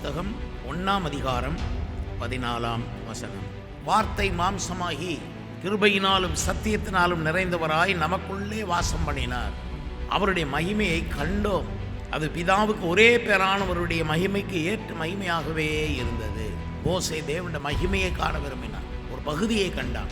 புஸ்தகம் ஒன்னாம் அதிகாரம் பதினாலாம் வசனம். வார்த்தை மாம்சமாகி கிருபையினாலும் சத்தியத்தினாலும் நிறைந்தவராய் நமக்குள்ளே வாசம் பண்ணினார். அவருடைய மகிமையை கண்டோம். அது பிதாவுக்கு ஒரே பேரானவருடைய மகிமைக்கு ஏற்ற மகிமையாகவே இருந்தது. மோசே தேவனுடைய மகிமையை காண விரும்பினான் ஒரு பகுதியை கண்டான்.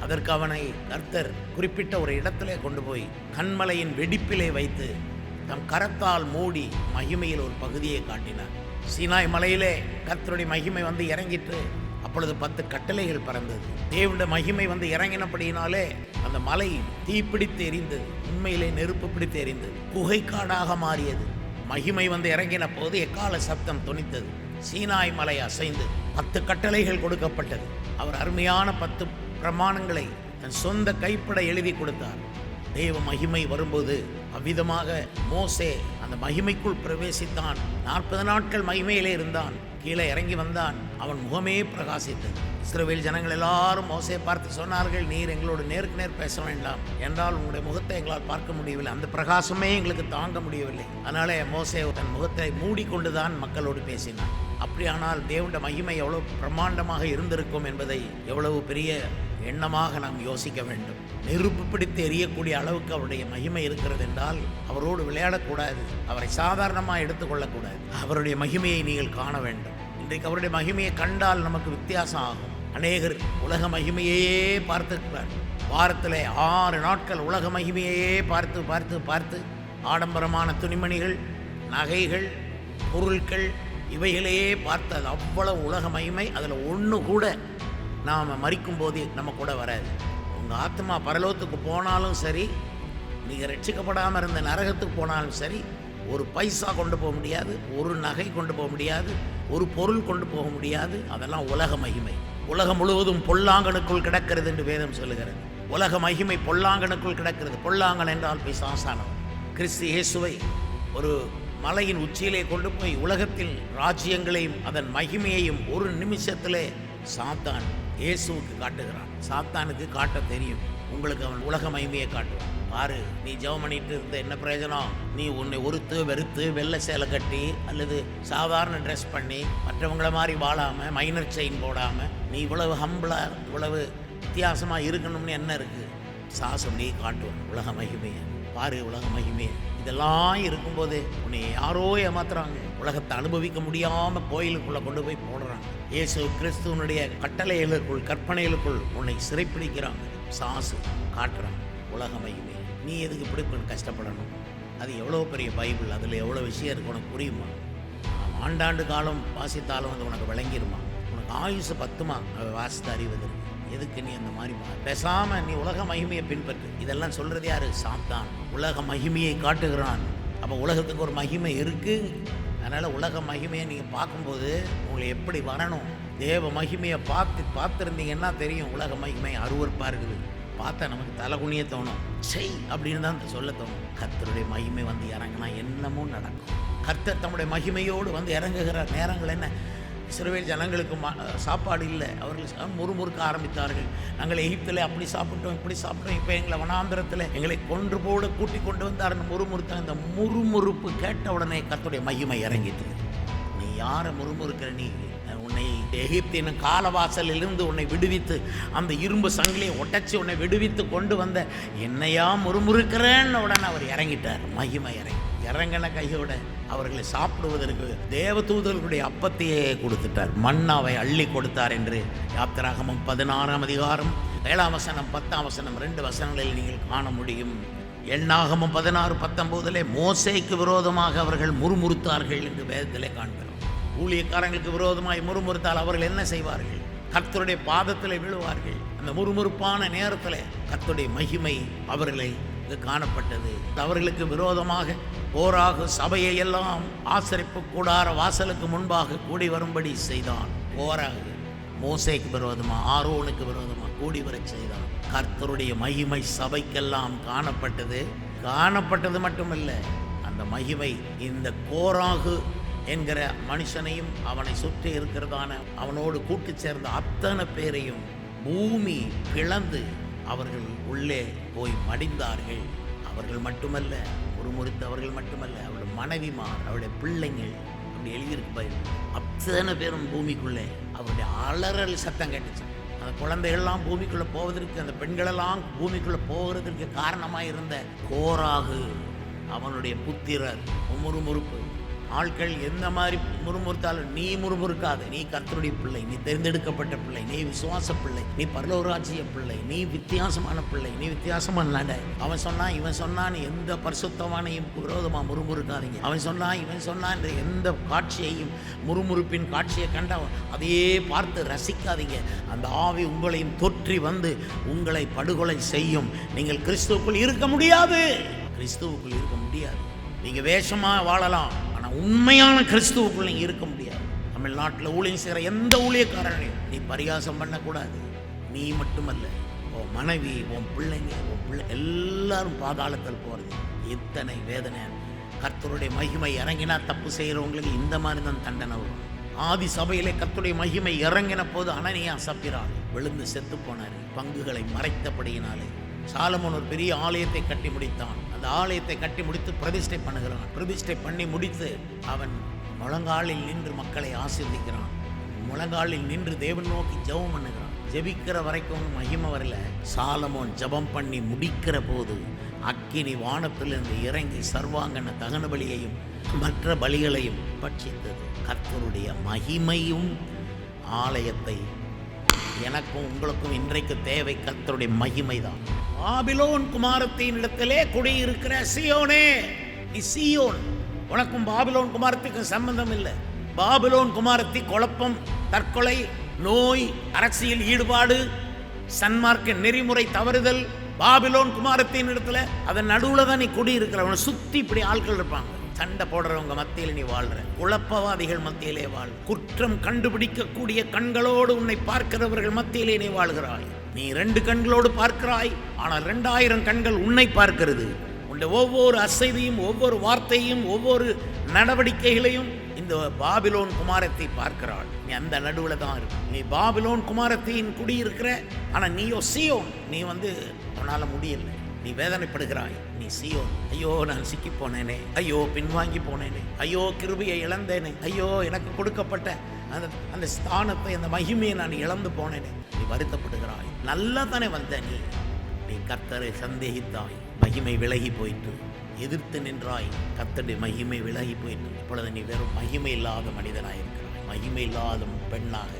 அதற்கு அவனை கர்த்தர் குறிப்பிட்ட ஒரு இடத்திலே கொண்டு போய் கண்மலையின் வெடிப்பிலே வைத்து தம் கரத்தால் மூடி மகிமையில் ஒரு பகுதியை காட்டினார். சீனாய் மலையிலே கர்த்தருடைய மகிமை வந்து இறங்கிட்டு அப்பொழுது பத்து கட்டளைகள் பறந்தது. தேவனுடைய மகிமை வந்து இறங்கினபடியினாலே அந்த மலை தீப்பிடித்து எரிந்தது. உண்மையிலே நெருப்பு பிடித்து எரிந்தது. குகைக்காடாக மாறியது. மகிமை வந்து இறங்கின போது எக்கால சப்தம் துணித்தது சீனாய் மலை அசைந்து பத்து கட்டளைகள் கொடுக்கப்பட்டது. அவர் அருமையான பத்து பிரமாணங்களை தன் சொந்த கைப்பட எழுதி கொடுத்தார். தேவ மகிமை வரும்போது அவ்விதமாக மோசே அந்த மகிமைக்குள் பிரவேசித்தான். நாற்பது நாட்கள் மகிமையிலே இருந்தான். கீழே இறங்கி வந்தான். அவன் முகமே பிரகாசித்தது. இஸ்ரவேல் ஜனங்கள் எல்லாரும் மோசே பார்த்து சொன்னார்கள் நீர் எங்களோடு நேருக்கு நேர் பேச வேண்டாம். என்றால் உங்களுடைய முகத்தை எங்களால் பார்க்க முடியவில்லை. அந்த பிரகாசமே எங்களுக்கு தாங்க முடியவில்லை. அதனாலே மோசே தன் முகத்தை மூடிக்கொண்டுதான் மக்களோடு பேசினான். அப்படியானால் தேவனுடைய மகிமை எவ்வளவு பிரம்மாண்டமாக இருந்திருக்கும் என்பதை எவ்வளவு பெரிய எண்ணமாக நாம் யோசிக்க வேண்டும். நெருப்பு பிடித்து எரியக்கூடிய அளவுக்கு அவருடைய மகிமை இருக்கிறது என்றால் அவரோடு விளையாடக்கூடாது. அவரை சாதாரணமாக எடுத்துக்கொள்ளக்கூடாது. அவருடைய மகிமையை நீங்கள் காண வேண்டும். இன்றைக்கு அவருடைய மகிமையை கண்டால் நமக்கு வித்தியாசம் ஆகும். அநேகர் உலக மகிமையையே பார்த்துக்கிறார் வாரத்தில் ஆறு நாட்கள் உலக மகிமையையே பார்த்து பார்த்து பார்த்து ஆடம்பரமான துணிமணிகள் நகைகள் பொருட்கள் இவைகளையே பார்த்து அது அவ்வளவு உலக மகிமை. அதில் ஒன்று கூட நாம் மறிக்கும் போது நம்ம கூட வராது. உங்கள் ஆத்மா பரலோகத்துக்கு போனாலும் சரி நீங்கள் ரட்சிக்கப்படாமல் இருந்த நரகத்துக்கு போனாலும் சரி ஒரு பைசா கொண்டு போக முடியாது ஒரு நகை கொண்டு போக முடியாது ஒரு பொருள் கொண்டு போக முடியாது. அதெல்லாம் உலக மகிமை. உலகம் முழுவதும் பொல்லாங்கனுக்குள் கிடக்கிறது என்று வேதம் சொல்லுகிறது. உலக மகிமை பொல்லாங்கனுக்குள் கிடக்கிறது. பொல்லாங்கன் என்றால் பிசாசானவன் கிறிஸ்து இயேசுவை ஒரு மலையின் உச்சியிலே கொண்டு போய் உலகத்தில் ராஜ்யங்களையும் அதன் மகிமையையும் ஒரு நிமிஷத்திலே சாத்தான். இயேசுவுக்கு காட்டுகிறான். சாத்தானுக்கு காட்ட தெரியும். உங்களுக்கு அவன் உலக மகிமையை காட்டுவான் பாரு நீ ஜெபம் பண்ணிட்டு இருந்த என்ன பிரயோஜனம்? நீ உன்னை ஒருத்து வெறுத்து வெள்ளை சேலை கட்டி அல்லது சாதாரண ட்ரெஸ் பண்ணி மற்றவங்கள மாதிரி வாழாம மைனர் செயின் போடாம நீ இவ்வளவு ஹம்பிளா இவ்வளவு வித்தியாசமா இருக்கணும்னு என்ன இருக்கு? சாசம் நீ காட்டுவான் உலக மகிமையை பாரு உலக மகிமையை இதெல்லாம் இருக்கும்போது உன்னை யாரோ ஏமாத்துறாங்க. உலகத்தை அனுபவிக்க முடியாம கோயிலுக்குள்ள கொண்டு போய் போடுறாங்க. இயேசு கிறிஸ்துவனுடைய கட்டளைகளுக்குள் கற்பனைகளுக்குள் உன்னை சிறைப்பிடிக்கிறாங்க சாசு காட்டுறாங்க உலக மகிமை நீ எதுக்கு இப்படி கஷ்டப்படணும்? அது எவ்வளோ பெரிய பைபிள் அதில் எவ்வளோ விஷயம் இருக்கு உனக்கு புரியுமா? ஆண்டாண்டு காலம் வாசித்தாலும் அது உனக்கு விளங்கிருமா? உனக்கு ஆயுசு பத்துமா? அதை வாசித்து அறிவதற்கு எதுக்கு நீ அந்த மாதிரி பேசாமல் பேசாம நீ உலக மகிமையை பின்பற்று. இதெல்லாம் சொல்றது யாரு? சாத்தான். உலக மகிமையை காட்டுகிறான். அப்போ உலகத்துக்கு ஒரு மகிமை இருக்குது அதனால் உலக மகிமையை நீங்கள் பார்க்கும்போது உங்களை எப்படி வரணும் தேவ மகிமையை பார்த்து பார்த்துருந்தீங்கன்னா தெரியும் உலக மகிமை அருவறுப்பாக இருக்குது. பார்த்தா நமக்கு தலைகுனியே தோணும். செய் அப்படின்னு தான் சொல்ல தோணும். கத்தருடைய மகிமை வந்து இறங்கினா என்னமோ நடக்கும். கர்த்தர் தம்முடைய மகிமையோடு வந்து இறங்குகிற நேரங்கள் என்ன? இஸ்ரவேல் ஜனங்களுக்கு சாப்பாடு இல்லை. அவர்கள் முறுமுறுக்க ஆரம்பித்தார்கள். நாங்கள் எகிப்தில் அப்படி சாப்பிட்டோம் இப்படி சாப்பிட்டோம். இப்போ எங்களை வனாந்திரத்தில் எங்களை கொன்று போட கூட்டி கொண்டு வந்தார் முறுமுறுத்த இந்த முறுமுறுப்பு கேட்ட உடனே கத்துடைய மகிமை இறங்கிட்டு நீ யாரை முறுமுறுக்கிற நீ? உன்னை எகிப்தின் காலவாசலிலிருந்து உன்னை விடுவித்து அந்த இரும்பு சங்கிலியை ஒட்டச்சி உன்னை விடுவித்து கொண்டு வந்த என்னையா முறுமுறுக்கிறேன்னு உடனே அவர் இறங்கிட்டார். மகிமை இறங்கி இறங்கின கையோட அவர்களை சாப்பிடுவதற்கு தேவதூதர்களுடைய அப்பத்தையே கொடுத்துட்டார். மண்ணாவை அள்ளி கொடுத்தார் என்று யாத்திராகமம் பதினாறாம் அதிகாரம் ஏழாம் வசனம் பத்தாம் வசனம் ரெண்டு வசனங்களில் நீங்கள் காண முடியும். எண்ணாகமும் பதினாறு பத்தொம்போதிலே மோசைக்கு விரோதமாக அவர்கள் முறுமுறுத்தார்கள் என்று வேதத்திலே காண்கிறோம். ஊழியக்காரங்களுக்கு விரோதமாய் முறுமுறுத்தால் அவர்கள் என்ன செய்வார்கள்? கர்த்தருடைய பாதத்தில் விழுவார்கள். அந்த முறுமுறுப்பான நேரத்தில் கர்த்தருடைய மகிமை அவர்களை இங்கு காணப்பட்டது. அவர்களுக்கு விரோதமாக போராக சபையை எல்லாம் ஆசரிப்பு கூடார வாசலுக்கு முன்பாக கூடி வரும்படி செய்தான். போராக மோசைக்கு விரோதமா ஆரோனுக்கு விரோதமா கூடி வரச் செய்தான். கர்த்தருடைய மகிமை சபைக்கெல்லாம் காணப்பட்டது. காணப்பட்டது மட்டுமல்ல அந்த மகிமை இந்த கோராகு என்கிற மனுஷனையும் அவனை சுற்றி இருக்கிறதான அவனோடு கூட்டு சேர்ந்த அத்தனை பேரையும் பூமி பிளந்து அவர்கள் உள்ளே போய் மடிந்தார்கள். அவர்கள் மட்டுமல்ல முறுமுறுத்தவர்கள் மட்டுமல்ல அவருடைய மனைவிமார் அவருடைய பிள்ளைங்கள் அப்படி எழுதியிருக்கு அத்தனை பேரும் பூமிக்குள்ளே அவருடைய அலறல் சத்தம் கேட்டுச்சு. அந்த குழந்தைகள்லாம் பூமிக்குள்ளே போவதற்கு அந்த பெண்களெல்லாம் பூமிக்குள்ளே போகிறதுக்கு காரணமாக இருந்த கோராகு அவனுடைய புத்திரர் முறுமுறுப்பு ஆட்கள் எந்த மாதிரி முறுமுறுத்தாலும் நீ முறுமுறுக்காத. நீ கர்த்தருடைய பிள்ளை நீ தேர்ந்தெடுக்கப்பட்ட பிள்ளை நீ விசுவாச பிள்ளை நீ பரலோராஜ்ய பிள்ளை நீ வித்தியாசமான பிள்ளை நீ வித்தியாசமான நட. அவன் சொன்னான் இவன் சொன்னான் எந்த பரிசுத்தமானையும் விரோதமாக முறுமுறுக்காதீங்க. அவன் சொன்னான் இவன் சொன்னான் எந்த காட்சியையும் முறுமுறுப்பின் காட்சியை கண்ட அதையே பார்த்து ரசிக்காதீங்க. அந்த ஆவி உங்களையும் தொற்றி வந்து உங்களை படுகொலை செய்யும். நீங்கள் கிறிஸ்துவுக்குள் இருக்க முடியாது. கிறிஸ்துவுக்குள் இருக்க முடியாது. நீங்கள் வேஷமாக வாழலாம். உண்மையான கிறிஸ்துவ பிள்ளைங்க இருக்க முடியாது. தமிழ்நாட்டில் ஊழியம் செய்கிற எந்த ஊழியக்காரனையும் நீ பரிகாசம் பண்ணக்கூடாது. நீ மட்டுமல்ல உன் மனைவி உன் பிள்ளைங்க உன் பிள்ளை எல்லாரும் பாதாளத்தில் போகிறது எத்தனை வேதனை. கர்த்தருடைய மகிமை இறங்கினா தப்பு செய்கிறவங்களுக்கு இந்த மாதிரி தான் தண்டனை வரும். ஆதி சபையிலே கத்துடைய மகிமை இறங்கின போது அனனியா சப்பிராள் விழுந்து செத்து போனார். பங்குகளை மறைத்தபடியினாலே. சாலமோன் ஒரு பெரிய ஆலயத்தை கட்டி முடித்தான். அந்த ஆலயத்தை கட்டி முடித்து பிரதிஷ்டை பண்ணுகிறான். பிரதிஷ்டை பண்ணி முடித்து அவன் முழங்காலில் நின்று மக்களை ஆசிர்வதிக்கிறான். முழங்காலில் நின்று தேவன் நோக்கி ஜெபம் பண்ணுகிறான். ஜெபிக்கிற வரைக்கும் மகிமை வரல. சாலமோன் ஜெபம் பண்ணி முடிக்கிற போது அக்கினி வானத்திலிருந்து இறங்கி சர்வாங்கன தகன பலியையும் மற்ற பலிகளையும் பட்சித்தது. கர்த்தருடைய மகிமையும் ஆலயத்தை எனக்கும் உங்களுக்கும் இன்றைக்கு தேவை கத்தருடைய மகிமை தான் பாபிலோன் குமாரத்தின் இடத்திலே குடியிருக்கிற சியோனே நீ சியோன். உனக்கும் பாபிலோன் குமாரத்துக்கும் சம்பந்தம் இல்லை. பாபிலோன் குமாரத்தி குழப்பம் தற்கொலை நோய் அரசியல் ஈடுபாடு சன்மார்க்க நெறிமுறை தவறுதல் பாபிலோன் குமாரத்தின் இடத்துல அதன் நடுவில் தான் நீ குடியிருக்கிறவனை சுற்றி இப்படி ஆட்கள் இருப்பாங்க. சண்டை போடுறவங்க மத்தியில் நீ வாழ்ற. குழப்பவாதிகள் மத்தியிலே வாழ். குற்றம் கண்டுபிடிக்கக்கூடிய கண்களோடு உன்னை பார்க்கிறவர்கள் மத்தியிலே நீ வாழ்கிறாய். நீ ரெண்டு கண்களோடு பார்க்கிறாய் ஆனால் ரெண்டாயிரம் கண்கள் உன்னை பார்க்கிறது. உன்னுடைய ஒவ்வொரு அசைவையும் ஒவ்வொரு வார்த்தையும் ஒவ்வொரு நடவடிக்கைகளையும் இந்த பாபிலோன் குமாரத்தை பார்க்கிறாள். நீ அந்த நடுவில் தான் இருக்கு நீ பாபிலோன் குமாரத்தையின் குடியிருக்கிற ஆனால் நீயோ சியோன். நீ வந்து உன்னால் முடியல. நீ வேதனைப்படுகிறாய். நீ சீயோ ஐயோ நான் சிக்கி போனேனே. ஐயோ பின்வாங்கி போனேனே. ஐயோ கிருபியை இழந்தேனே. ஐயோ எனக்கு கொடுக்கப்பட்ட அந்த அந்த ஸ்தானத்தை அந்த மகிமையை நான் இழந்து போனேனே. நீ வருத்தப்படுகிறாய். நல்லா தானே வந்த நீ. நீ கர்த்தரை சந்தேகித்தாய். மகிமை விலகி போயிட்டு எதிர்த்து நின்றாய். கத்தடி மகிமை விலகி போயிட்டு இப்பொழுது நீ வெறும் மகிமை இல்லாத மனிதனாய் இருக்கிறாய் மகிமை இல்லாத பெண்ணாக.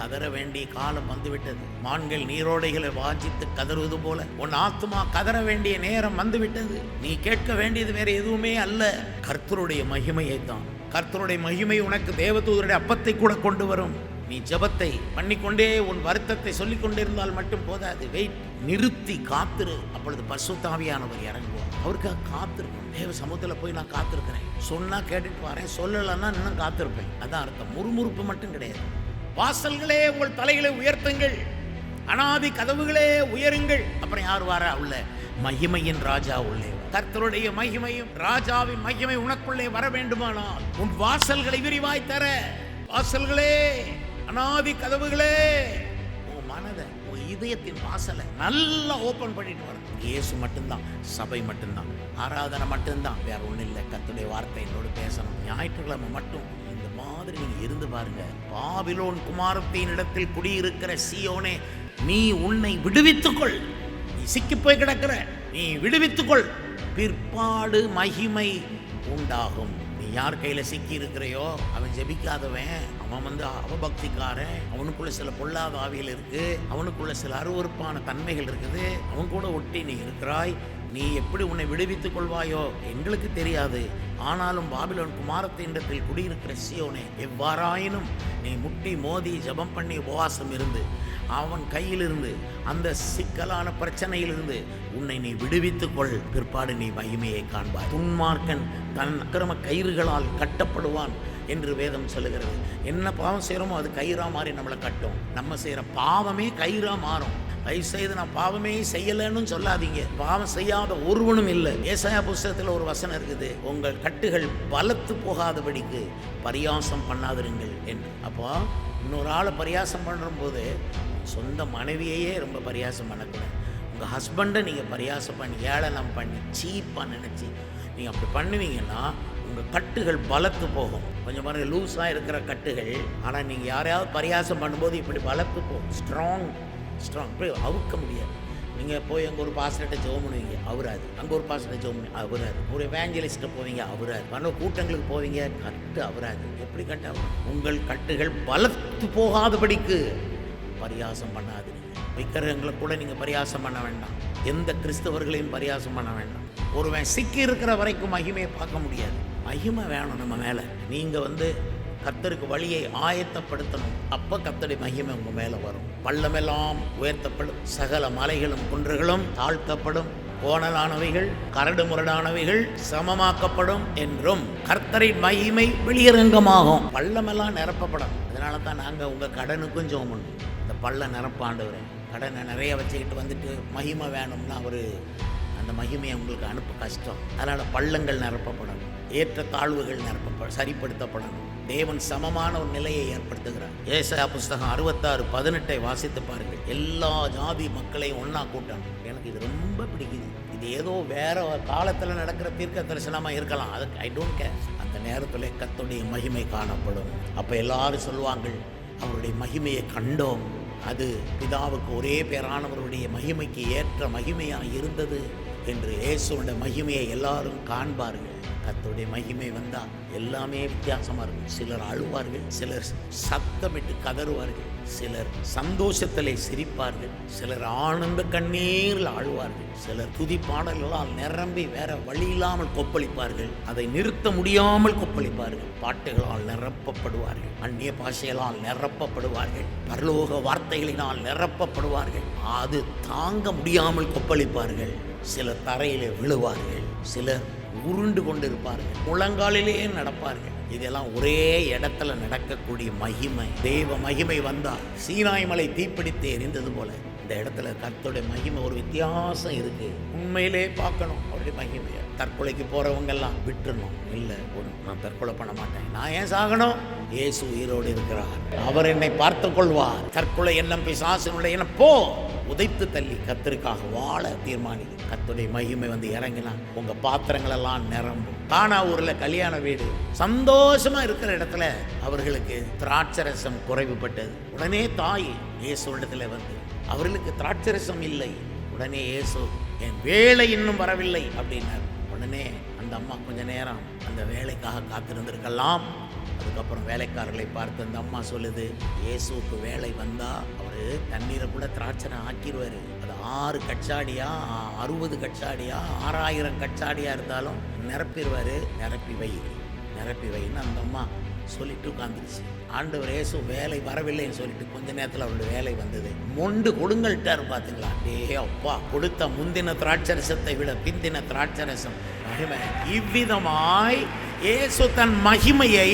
கதற வேண்டிய காலம் வந்துவிட்டது. மான்கள் நீரோடைகளை வாஞ்சித்து கதறுவது போல உன் ஆத்துமா கதற வேண்டிய நேரம் வந்துவிட்டது. நீ கேட்க வேண்டியது வேற எதுவுமே அல்ல. கர்த்தருடைய மகிமையை தான் கர்த்தருடைய மகிமை உனக்கு தேவதூதருடைய அப்பத்தை கூட கொண்டு வரும். நீ ஜெபத்தை பண்ணிக்கொண்டே உன் வருத்தத்தை சொல்லிக் கொண்டிருந்தால் மட்டும் போதாது. வெயிட் நிறுத்தி காத்துரு. அப்பொழுது பசுத்தாவியானவர் இறங்குவார். அவருக்காக காத்திருக்கும் தேவ சமூகத்தில் போய் நான் காத்திருக்கிறேன். சொன்னா கேட்டுட்டு வரேன். சொல்லலைன்னா இன்னும் காத்திருப்பேன். அதான் அர்த்தம். முறுமுறுப்பு மட்டும் கிடையாது. வாசல்களே உங்கள் தலைகளை உயர்த்துங்கள். அனாதி கதவுகளே உயருங்கள். அப்புறம் யார் வாரா உள்ள? மகிமையின் ராஜா உள்ளே. கர்த்தருடைய மகிமையும் ராஜாவின் மகிமை உனக்குள்ளே வர வேண்டுமானால் உன் வாசல்களை விரிவாய் தர. வாசல்களே அனாதி கதவுகளே. உன் மனதை உன் இதயத்தின் வாசலை நல்லா ஓபன் பண்ணிட்டு வர. இயேசு மட்டும்தான் சபை மட்டும்தான் ஆராதனை மட்டும்தான் வேற ஒன்றும் இல்லை. கத்துடைய வார்த்தை என்னோடு பேசணும். ஞாயிற்றுக்கிழமை மட்டும் இந்த நீங்க இருந்து பாருங்க. பாபிலோன் குமாரத்தின் இடத்தில் குடியிருக்கிற சியோனே நீ உன்னை விடுவித்துக்கொள். நீ சிக்கி போய் கிடக்கிற. நீ விடுவித்துக்கொள். பிற்பாடு மகிமை உண்டாகும். நீ யார் கையில் சிக்கி இருக்கிறையோ அவன் ஜெபிக்காதவன் அவன் வந்து அவபக்திக்காரன் அவனுக்குள்ள சில பொல்லாத ஆவிகள் இருக்கு அவனுக்குள்ள சில அருவருப்பான தன்மைகள் இருக்குது அவன் கூட ஒட்டி நீ இருக்கிறாய். நீ எப்படி உன்னை விடுவித்துக் கொள்வாயோ? எங்களுக்கு தெரியாது. ஆனாலும் பாபிலோன் குமாரத்தின்றத்தில் குடியிருக்கிற சியோனே எவ்வாறாயினும் நீ முட்டி மோதி ஜெபம் பண்ணி உபவாசம் இருந்து அவன் கையிலிருந்து அந்த சிக்கலான பிரச்சனையிலிருந்து உன்னை நீ விடுவித்துக் கொள். பிற்பாடு நீ மகிமையை காண்பாய். துன்மார்க்கன் தன் அக்கிரம கயிறுகளால் கட்டப்படுவான் என்று வேதம் சொல்லுகிறது. என்ன பாவம் செய்கிறோமோ அது கயிறா மாறி நம்மளை கட்டும். நம்ம செய்கிற பாவமே கயிறா மாறும். தயவு செய்து நான் பாவமே செய்யலைன்னு சொல்லாதீங்க. பாவம் செய்யாத ஒருவனும் இல்லை. ஏசாயா புஸ்தகத்தில் ஒரு வசனம் இருக்குது. உங்கள் கட்டுகள் பலத்து போகாதபடிக்கு பரியாசம் பண்ணாதிருங்கள் என்று. அப்போ இன்னொரு ஆளை பரியாசம் பண்ணும்போது சொந்த மனைவியையே ரொம்ப பரியாசம் பண்ணக்கூடாது. உங்கள் ஹஸ்பண்டை நீங்கள் பரியாசம் பண்ணி ஏளனம் பண்ணி சீப்பாக நினச்சி நீங்கள் அப்படி பண்ணுவீங்கன்னா உங்கள் கட்டுகள் பலத்து போகும். கொஞ்சம் பாருங்கள் லூஸாக இருக்கிற கட்டுகள் ஆனால் நீங்கள் யாரையாவது பரியாசம் பண்ணும்போது இப்படி பலத்து போகும் ஸ்ட்ராங் ஸ்ட்ராங் இப்படி அவுக்க முடியாது. நீங்கள் போய் அங்கே ஒரு பாஸ்டர்கிட்ட ஜெபம் பண்ணுவீங்க அவராது. அங்கே ஒரு பாஸ்டர்கிட்ட ஜெபம் பண்ணி அவராது. ஒரு வேஞ்சலிஸ்ட்டை போவீங்க அவராது. பல கூட்டங்களுக்கு போவீங்க கட்டு அவராது. எப்படி கட்ட உங்கள் கட்டுகள் பலத்து போகாதபடிக்கு பரியாசம் பண்ணாதீங்க. விக்கிரகங்களை கூட நீங்கள் பரியாசம் பண்ண வேண்டாம். எந்த கிறிஸ்தவர்களையும் பரியாசம் பண்ண வேண்டாம். ஒருவன் சிக்கி இருக்கிற வரைக்கும் மகிமையை பார்க்க முடியாது. மகிமை வேணும் நம்ம மேலே. நீங்கள் வந்து கர்த்தருக்கு வழியை ஆயத்தப்படுத்தணும். அப்போ கத்தடி மகிமை உங்கள் மேலே வரும். பள்ளமெல்லாம் உயர்த்தப்படும். சகல மலைகளும் குன்றுகளும் தாழ்த்தப்படும். கோணலானவைகள் கரடு முரடானவைகள் சமமாக்கப்படும் என்றும் கர்த்தரின் மகிமை வெளியரங்கமாகும். பள்ளமெல்லாம் நிரப்பப்படும். அதனால தான் நாங்கள் உங்கள் கடனுக்கும் ஜோம் பண்ணுவோம் இந்த பள்ளம் நிரப்பாண்டவர். கடனை நிறைய வச்சுக்கிட்டு வந்துட்டு மகிமை வேணும்னா அவர் அந்த மகிமையை உங்களுக்கு அனுப்ப கஷ்டம். அதனால் பள்ளங்கள் நிரப்பப்படணும். ஏற்ற தாழ்வுகள் நிரப்பப்பட சரிப்படுத்தப்படணும். தேவன் சமமான ஒரு நிலையை ஏற்படுத்துகிறார். ஏசா புஸ்தகம் அறுபத்தாறு பதினெட்டை வாசித்து பாருங்கள். எல்லா ஜாதி மக்களையும் ஒன்றா கூட்டணும் எனக்கு இது ரொம்ப பிடிக்குது. இது ஏதோ வேற காலத்தில் நடக்கிற தீர்க்க தரிசனமாக இருக்கலாம். அதுக்கு ஐ டோன்ட் கேர் அந்த நேரத்தில் கத்துடைய மகிமை காணப்படும். அப்போ எல்லாரும் சொல்லுவாங்க அவருடைய மகிமையை கண்டோம். அது பிதாவுக்கு ஒரே பேரானவருடைய மகிமைக்கு ஏற்ற மகிமையாக இருந்தது? என்று இயேசுவோட மகிமையை எல்லாரும் காண்பார்கள். கர்த்தருடைய மகிமை வந்தால் எல்லாமே வித்தியாசமாக இருக்கும். சிலர் அழுவார்கள் சிலர் சத்தமிட்டு கதறுவார்கள் சிலர் சந்தோஷத்திலே சிரிப்பார்கள் சிலர் ஆனந்த கண்ணீரில் ஆழ்வார்கள் சிலர் துதி பாடல்களால் நிரம்பி வேற வழி இல்லாமல் கொப்பளிப்பார்கள் அதை நிறுத்த முடியாமல் கொப்பளிப்பார்கள் பாட்டுகளால் நிரப்பப்படுவார்கள் அந்நிய பாஷைகளால் நிரப்பப்படுவார்கள் பரலோக வார்த்தைகளினால் நிரப்பப்படுவார்கள் அது தாங்க முடியாமல் கொப்பளிப்பார்கள் சிலர் தரையிலே விழுவார்கள் சிலர் உருண்டு கொண்டிருப்பார்கள். முழங்காலிலேயே நடப்பார்கள். இதெல்லாம் ஒரே இடத்துல நடக்கக்கூடிய மகிமை. தெய்வ மகிமை வந்தால் சீனாய் மலை தீப்பிடித்து எரிந்தது போல. இந்த இடத்துல கத்தோடைய மகிமை ஒரு வித்தியாசம் இருக்கு. உண்மையிலே பார்க்கணும். அவருடைய மகிமையை தற்கொலைக்கு போறவங்கெல்லாம் விட்டுணும் இல்லை ஒரு நான் தற்கொலை பண்ண மாட்டேன். நான் ஏன் சாகணும்? இயேசு உயிரோடு இருக்கிறார். அவர் என்னை பார்த்துக் கொள்வார் தற்கொலை எண்ணம் பிசாசனுடைய எண்ணம். போ! உதைத்து தள்ளி கத்தருக்காக வாழ தீர்மானி கத்துடைய மகிமை வந்து இறங்கினா உங்க பாத்திரங்கள் எல்லாம் நிரம்பும். கானா ஊர்ல கல்யாண வீடு சந்தோஷமா இருக்கிற இடத்துல அவர்களுக்கு திராட்சரசம் குறைவுபட்டது. உடனே தாய் இயேசு இடத்துல வந்து அவர்களுக்கு திராட்சரசம் இல்லை. உடனே இயேசு என் வேலை இன்னும் வரவில்லை. அப்படின்னார். உடனே அந்த அம்மா கொஞ்ச நேரம் அந்த வேலைக்காக காத்திருந்திருக்கலாம். அதுக்கப்புறம் வேலைக்காரர்களை பார்த்து அந்த அம்மா சொல்லுது இயேசுவுக்கு வேலை வந்தா அவரு தண்ணீரை கூட திராட்சனை ஆக்கிடுவாரு அது ஆறு கச்சாடியா அறுபது கச்சாடியா ஆறாயிரம் கச்சாடியா இருந்தாலும் நிரப்பிடுவாரு நிரப்பி வை. நிரப்பி வைன்னு அந்த அம்மா சொல்லிட்டு உட்காந்துருச்சு ஆண்டவர் இயேசு வேலை வரவில்லைன்னு சொல்லிட்டு கொஞ்ச நேரத்தில் அவருடைய வேலை வந்தது. மொண்டு கொடுங்கள்ட்டார் பார்த்தீங்களா டே அப்பா கொடுத்த முந்தின திராட்சரசத்தை விட பிந்தின திராட்சரசம் இவ்விதமாய் இயேசு தன் மகிமையை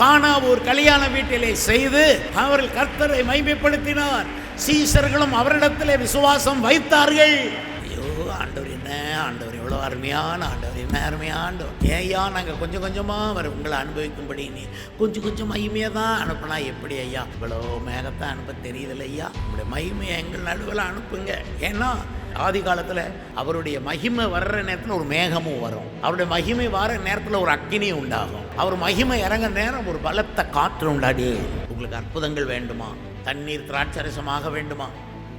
காணா ஒரு கல்யாண வீட்டிலே செய்து அவர்கள் கர்த்தரை மைமைப்படுத்தினார் சீசர்களும் அவரிடத்திலே விசுவாசம் வைத்தார்கள். ஐயோ ஆண்டவர் என்ன? ஆண்டவர் எவ்வளோ அருமையான ஆண்டவர். என்ன அருமையாண்டோம் ஏயா நாங்கள் கொஞ்சம் கொஞ்சமாக வர உங்களை அனுபவிக்கும்படி நீ கொஞ்சம் கொஞ்சம் மகிமையை தான் அனுப்புனா எப்படி ஐயா? இவ்வளோ மேகத்தை அனுப்ப தெரியுதில்ல ஐயா? உங்களுடைய மகிமையை எங்கள் நடுவில் அனுப்புங்க. ஏன்னா ஆதி காலத்தில் அவருடைய மகிமை வர்ற நேரத்தில் ஒரு மேகமும் வரும். அவருடைய மகிமை வர நேரத்தில் ஒரு அக்கினியும் உண்டாகும். அவர் மகிமை இறங்க நேரம் ஒரு பலத்த காற்று உண்டாடி. உங்களுக்கு அற்புதங்கள் வேண்டுமா? தண்ணீர் திராட்சரசமாக வேண்டுமா?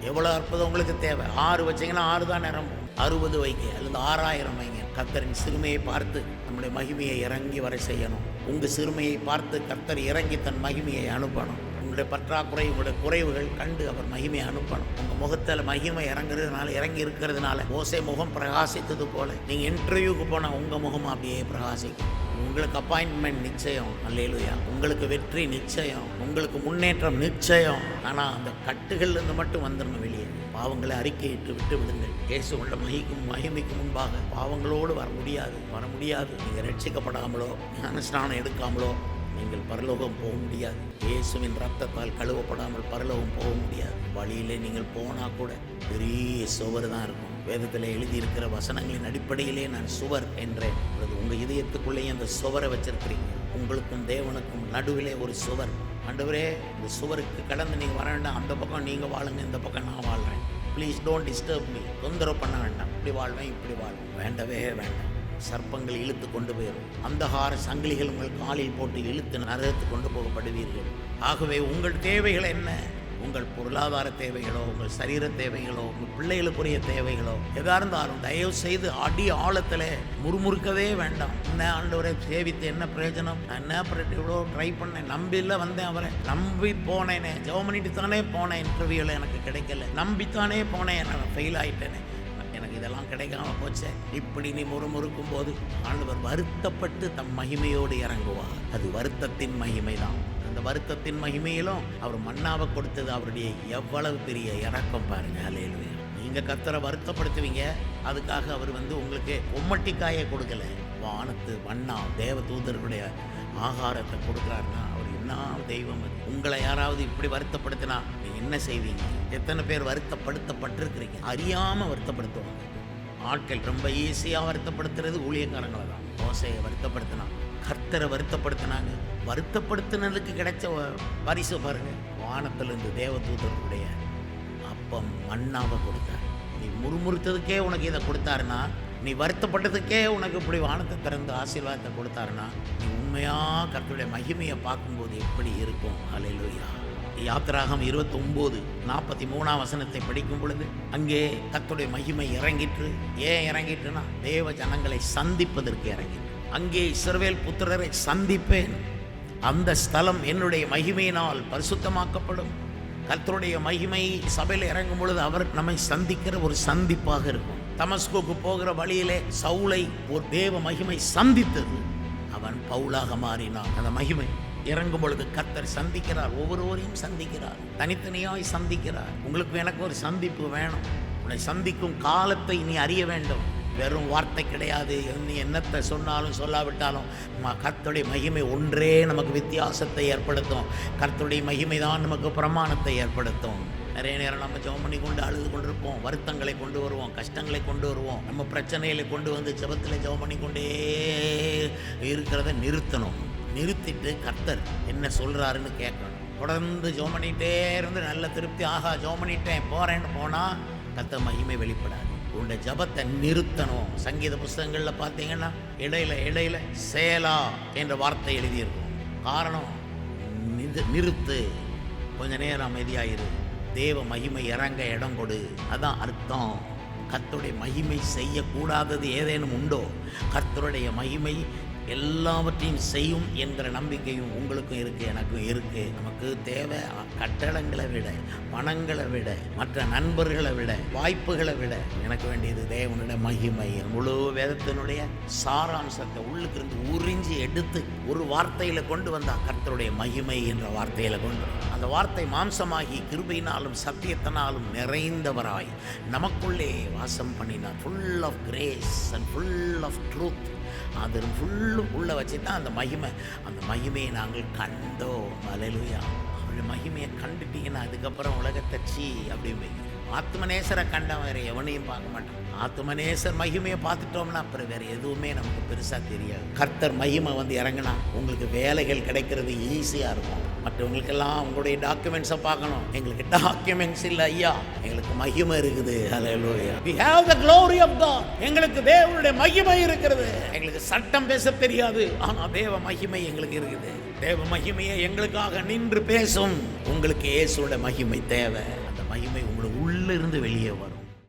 எவ்வளோ அற்புதம் உங்களுக்கு தேவை? ஆறு வச்சீங்கன்னா ஆறு தான் நிரம்பும். அறுபது வைக்க அல்லது ஆறாயிரம் வைங்க. கர்த்தரின் சிறுமையை பார்த்து நம்முடைய மகிமையை இறங்கி வர செய்யணும். உங்கள் சிறுமையை பார்த்து கர்த்தர் இறங்கி தன் மகிமையை அனுப்பணும். உங்களுடைய பற்றாக்குறை உங்களுடைய குறைவுகள் கண்டு அவர் மகிமையை அனுப்பணும். உங்கள் முகத்தில் மகிமை இறங்குறதுனால இறங்கி இருக்கிறதுனால ஓசை முகம் பிரகாசித்தது போல நீங்கள் இன்டர்வியூக்கு போனால் உங்கள் முகம் அப்படியே பிரகாசிக்கும். உங்களுக்கு அப்பாயின்மெண்ட் நிச்சயம். அல்லேலுயா. உங்களுக்கு வெற்றி நிச்சயம். உங்களுக்கு முன்னேற்றம் நிச்சயம். ஆனால் அந்த கட்டுகள்லேருந்து மட்டும் வந்துடணும் பாவங்களை அறிக்கையிட்டு விட்டு விடுங்கள். இயேசு உள்ள மகிக்கும் மகிமைக்கு முன்பாக பாவங்களோடு வர முடியாது வர முடியாது. நீங்கள் ரட்சிக்கப்படாமலோ ஞானஸ்நானம் எடுக்காமலோ நீங்கள் பரலோகம் போக முடியாது. இயேசுவின் ரத்தத்தால் கழுவப்படாமல் பரலோகம் போக முடியாது. வழியிலே நீங்கள் போனால் கூட பெரிய சுவர் தான் இருக்கும். வேதத்தில் எழுதியிருக்கிற வசனங்களின் அடிப்படையிலே நான் சுவர் என்றேன். அல்லது உங்கள் இதயத்துக்குள்ளேயே அந்த சுவரை வச்சிருக்கிறீங்க. உங்களுக்கும் தேவனுக்கும் நடுவிலே ஒரு சுவர். ஆண்டவரே இந்த சுவருக்கு கடந்து நீங்கள் வர வேண்டாம். அந்த பக்கம் நீங்கள் வாழுங்க இந்த பக்கம் நான் வாழ்கிறேன் ப்ளீஸ் டோன்ட் டிஸ்டர்ப் மீ தொந்தரவு பண்ண வேண்டாம். இப்படி வாழ்வேன் இப்படி வாழ்வேன். வேண்டவே வேண்டாம். சர்ப்பங்கள் இழுத்து கொண்டு போயிடும் அந்தகார சங்கிலிகள் உங்கள் காலில் போட்டு இழுத்து நரகத்து கொண்டு போகப்படுவீர்கள். ஆகவே உங்கள் தேவைகள் என்ன? உங்கள் பொருளாதார தேவைகளோ உங்கள் சரீர தேவைகளோ உங்கள் பிள்ளைகளுக்குரிய தேவைகளோ எதா இருந்தாலும் தயவு செய்து அடி ஆழத்தில் முறுமுறுக்கவே வேண்டாம். என்ன ஆண்டவரை சேவித்து என்ன பிரயோஜனம்? நான் என்ன இவ்வளோ ட்ரை பண்ணேன்? நம்பியில் வந்தேன் அவரை. நம்பி போனேனே. ஜெபம் பண்ணிட்டு தானே போனேன். இன்டர்வியூவில் எனக்கு கிடைக்கல. நம்பித்தானே போனேன். நான் ஃபெயில் ஆகிட்டேனே எனக்கு இதெல்லாம் கிடைக்காம போச்சே. இப்படி நீ முறுமுறுக்கும் போது ஆண்டவர் வருத்தப்பட்டு தம் மகிமையோடு இறங்குவார். அது வருத்தத்தின் மகிமை தான் அந்த வருத்தத்தின் மகிமையிலும் அவர் மன்னாவை கொடுத்தது அவருடைய எவ்வளவு பெரிய இறக்கம் பாருங்க. அலையிலுயா நீங்க கத்தரை வருத்தப்படுத்துவீங்க. அதுக்காக அவர் வந்து உங்களுக்கு ஒம்மட்டிக்காயை கொடுக்கல. வானத்து வண்ணா தேவ தூதர்களுடைய ஆகாரத்தை கொடுக்குறாருன்னா அவர் என்ன தெய்வம் உங்களை யாராவது இப்படி வருத்தப்படுத்தினா என்ன செய்வீங்க? எத்தனை பேர் வருத்தப்படுத்தப்பட்டிருக்கிறீங்க? அறியாமல் வருத்தப்படுத்துவாங்க. ஆட்கள் ரொம்ப ஈஸியாக வருத்தப்படுத்துறது ஊழியக்காரங்களை தான். தோசையை வருத்தப்படுத்தினா கர்த்தரை வருத்தப்படுத்தினாங்க. வருத்தப்படுத்தினதுக்கு கிடைச்ச பரிசு பாருங்க. வானத்திலிருந்து தேவதூதர்களுடைய அப்பம் மண்ணாவை கொடுத்தார். நீ முறுமுறுத்ததுக்கே உனக்கு இதை கொடுத்தாருன்னா நீ வருத்தப்பட்டதுக்கே உனக்கு இப்படி வானத்தை திறந்து ஆசீர்வாதத்தை கொடுத்தாருன்னா நீ உண்மையாக கர்த்தருடைய மகிமையை பார்க்கும்போது எப்படி இருக்கும்? அலையிலுயா யாத்திராகம் இருபத்தி ஒன்பது நாற்பத்தி மூணாம் வசனத்தை படிக்கும் பொழுது அங்கே கர்த்தருடைய மகிமை இறங்கிற்று. ஏன் இறங்கிட்டுனா தேவ ஜனங்களை சந்திப்பதற்கு இறங்கிட்டு அங்கே இஸ்ரவேல் புத்திரரை சந்திப்பேன். அந்த ஸ்தலம் என்னுடைய மகிமையினால் பரிசுத்தமாக்கப்படும். கர்த்தருடைய மகிமை சபையில் இறங்கும் பொழுது அவர் நம்மை சந்திக்கிற ஒரு சந்திப்பாக இருக்கும். தமஸ்கோக்கு போகிற வழியிலே சவுளை ஒரு தேவ மகிமை சந்தித்தது. அவன் பவுலாக மாறினான். அந்த மகிமை இறங்கும் பொழுது கர்த்தர் சந்திக்கிறார். ஒவ்வொருவரையும் சந்திக்கிறார். தனித்தனியாய் சந்திக்கிறார். உங்களுக்கு எனக்கு ஒரு சந்திப்பு வேணும். உன்னை சந்திக்கும் காலத்தை நீ அறிய வேண்டும். வெறும் வார்த்தை கிடையாது. நீ என்னத்தை சொன்னாலும் சொல்லாவிட்டாலும் கர்த்தருடைய மகிமை ஒன்றே நமக்கு வித்தியாசத்தை ஏற்படுத்தும். கர்த்தருடைய மகிமை தான் நமக்கு பிரமாணத்தை ஏற்படுத்தும். நிறைய நேரம் நம்ம ஜெபம் பண்ணி கொண்டு அழுது கொண்டிருப்போம். வருத்தங்களை கொண்டு வருவோம். கஷ்டங்களை கொண்டு வருவோம். நம்ம பிரச்சனைகளை கொண்டு வந்து ஜெபத்தில் ஜெபம் பண்ணி கொண்டே இருக்கிறத நிறுத்தணும். நிறுத்திட்டு கர்த்தர் என்ன சொல்கிறாருன்னு கேட்கணும். தொடர்ந்து ஜோம் பண்ணிகிட்டே இருந்து நல்ல திருப்தி. ஆகா ஜோம் பண்ணிட்டேன் போகிறேன்னு போனால் கர்த்தர் மகிமை வெளிப்படாது. உன்னுடைய ஜபத்தை நிறுத்தணும். சங்கீத புஸ்தகங்களில் பார்த்தீங்கன்னா இடையில இடையில சேலா என்ற வார்த்தை எழுதியிருக்கும். காரணம் நிது நிறுத்து. கொஞ்ச நேரம் அமைதியாயிரு. தேவ மகிமை இறங்க இடம் கொடு. அதான் அர்த்தம். கர்த்தருடைய மகிமை செய்யக்கூடாதது ஏதேனும் உண்டோ? கர்த்தருடைய மகிமை எல்லாவற்றையும் செய்யும் என்கிற நம்பிக்கையும் உங்களுக்கும் இருக்கு எனக்கும் இருக்கு. நமக்கு தேவை கட்டடங்களை விட பணங்களை விட மற்ற நண்பர்களை விட வாய்ப்புகளை விட எனக்கு வேண்டியது தேவனுடைய மகிமை. முழு வேதத்தினுடைய சாராம்சத்தை உள்ளுக்கு இருந்து உறிஞ்சி எடுத்து ஒரு வார்த்தையில கொண்டு வந்தா கர்த்தருடைய மகிமை என்ற வார்த்தையில கொண்டு அந்த வார்த்தை மாம்சமாகி கிருபையினாலும் சத்தியத்தினாலும் நிறைந்தவராய். நமக்குள்ளே வாசம் பண்ணினார். Full of grace and full of truth அது ஃபுல்லும் உள்ள வச்சு தான் அந்த மகிமை. அந்த மகிமையை நாங்கள் கண்டோம். அலையிலுயா அவருடைய மகிமையை கண்டுட்டீங்கன்னா அதுக்கப்புறம் உலகத்தை சீ அப்படின்னு ஆத்மநேசரை கண்டவன் வேறு எவனையும் பார்க்க மாட்டான். ஆத்மநேசர் மகிமையை பார்த்துட்டோம்னா அப்புறம் வேறு எதுவுமே நமக்கு பெருசாக தெரியாது. கர்த்தர் மகிமை வந்து இறங்கினா உங்களுக்கு வேலைகள் கிடைக்கிறது ஈஸியாக இருக்கும். மற்றவங்களுக்கெல்லாம் உங்களுடைய டாக்குமெண்ட்ஸை பார்க்கணும். எங்களுக்கு டாக்குமெண்ட்ஸ் இல்லை ஐயா. எங்களுக்கு மகிமை இருக்குது. ஹalleluya we have the glory of god. எங்களுக்கு தேவனுடைய மகிமை இருக்கிறது. எங்களுக்கு சட்டம் பேச தெரியாது. ஆனா தேவ மகிமை எங்களுக்கு இருக்குது. தேவ மகிமையை எங்களுக்காக நின்று பேசும். உங்களுக்கு இயேசுவோட மகிமை தேவை. அந்த மகிமை உங்களுக்கு உள்ள இருந்து வெளியே வரும்.